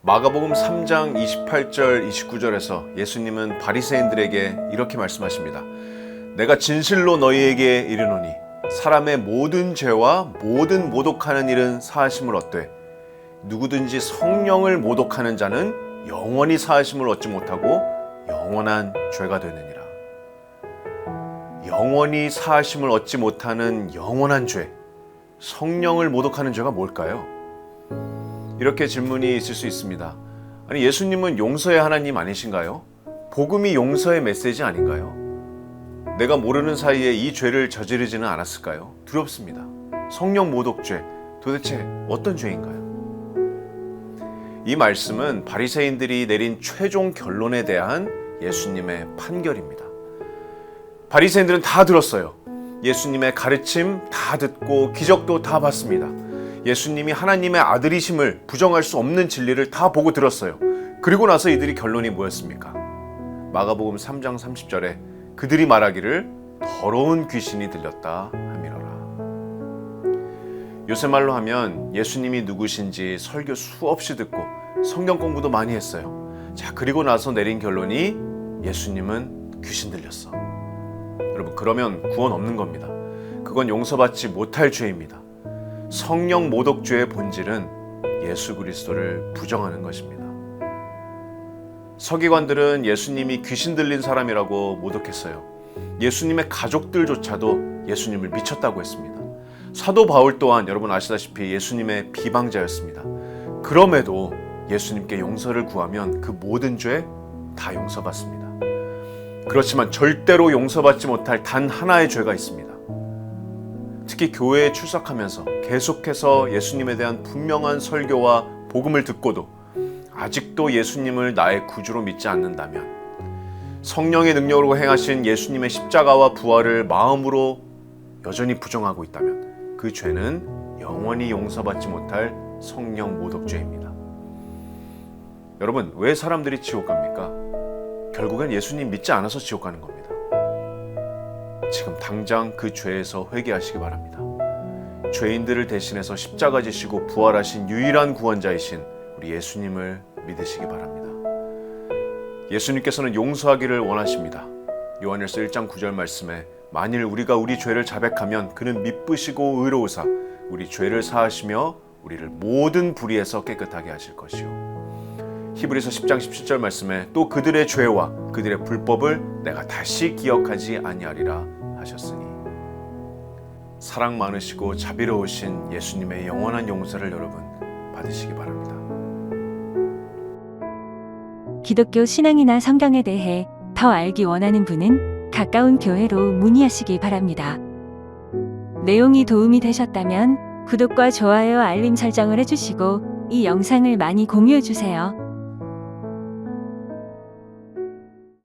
마가복음 3장 28절 29절에서 예수님은 바리새인들에게 이렇게 말씀하십니다. 내가 진실로 너희에게 이르노니 사람의 모든 죄와 모든 모독하는 일은 사하심을 얻되 누구든지 성령을 모독하는 자는 영원히 사하심을 얻지 못하고 영원한 죄가 되느니라. 영원히 사하심을 얻지 못하는 영원한 죄. 성령을 모독하는 죄가 뭘까요? 이렇게 질문이 있을 수 있습니다. 아니, 예수님은 용서의 하나님 아니신가요? 복음이 용서의 메시지 아닌가요? 내가 모르는 사이에 이 죄를 저지르지는 않았을까요? 두렵습니다. 성령 모독죄, 도대체 어떤 죄인가요? 이 말씀은 바리새인들이 내린 최종 결론에 대한 예수님의 판결입니다. 바리새인들은 다 들었어요. 예수님의 가르침 다 듣고 기적도 다 봤습니다. 예수님이 하나님의 아들이심을 부정할 수 없는 진리를 다 보고 들었어요. 그리고 나서 이들이 결론이 뭐였습니까? 마가복음 3장 30절에 그들이 말하기를 더러운 귀신이 들렸다 함이로라. 요새 말로 하면 예수님이 누구신지 설교 수없이 듣고 성경 공부도 많이 했어요. 자, 그리고 나서 내린 결론이 예수님은 귀신 들렸어. 여러분, 그러면 구원 없는 겁니다. 그건 용서받지 못할 죄입니다. 성령 모독죄의 본질은 예수 그리스도를 부정하는 것입니다. 서기관들은 예수님이 귀신 들린 사람이라고 모독했어요. 예수님의 가족들조차도 예수님을 미쳤다고 했습니다. 사도 바울 또한 여러분 아시다시피 예수님의 비방자였습니다. 그럼에도 예수님께 용서를 구하면 그 모든 죄 다 용서받습니다. 그렇지만 절대로 용서받지 못할 단 하나의 죄가 있습니다. 특히 교회에 출석하면서 계속해서 예수님에 대한 분명한 설교와 복음을 듣고도 아직도 예수님을 나의 구주로 믿지 않는다면 성령의 능력으로 행하신 예수님의 십자가와 부활을 마음으로 여전히 부정하고 있다면 그 죄는 영원히 용서받지 못할 성령 모독죄입니다. 여러분, 왜 사람들이 지옥 갑니까? 결국엔 예수님 믿지 않아서 지옥 가는 겁니다. 지금 당장 그 죄에서 회개하시기 바랍니다. 죄인들을 대신해서 십자가 지시고 부활하신 유일한 구원자이신 우리 예수님을 믿으시기 바랍니다. 예수님께서는 용서하기를 원하십니다. 요한일서 1장 9절 말씀에 만일 우리가 우리 죄를 자백하면 그는 미쁘시고 의로우사 우리 죄를 사하시며 우리를 모든 불의에서 깨끗하게 하실 것이요. 히브리서 10장 17절 말씀에 또 그들의 죄와 그들의 불법을 내가 다시 기억하지 아니하리라 하셨으니 사랑 많으시고 자비로우신 예수님의 영원한 용서를 여러분 받으시기 바랍니다. 기독교 신앙이나 성경에 대해 더 알기 원하는 분은 가까운 교회로 문의하시기 바랍니다. 내용이 도움이 되셨다면 구독과 좋아요 알림 설정을 해주시고 이 영상을 많이 공유해 주세요.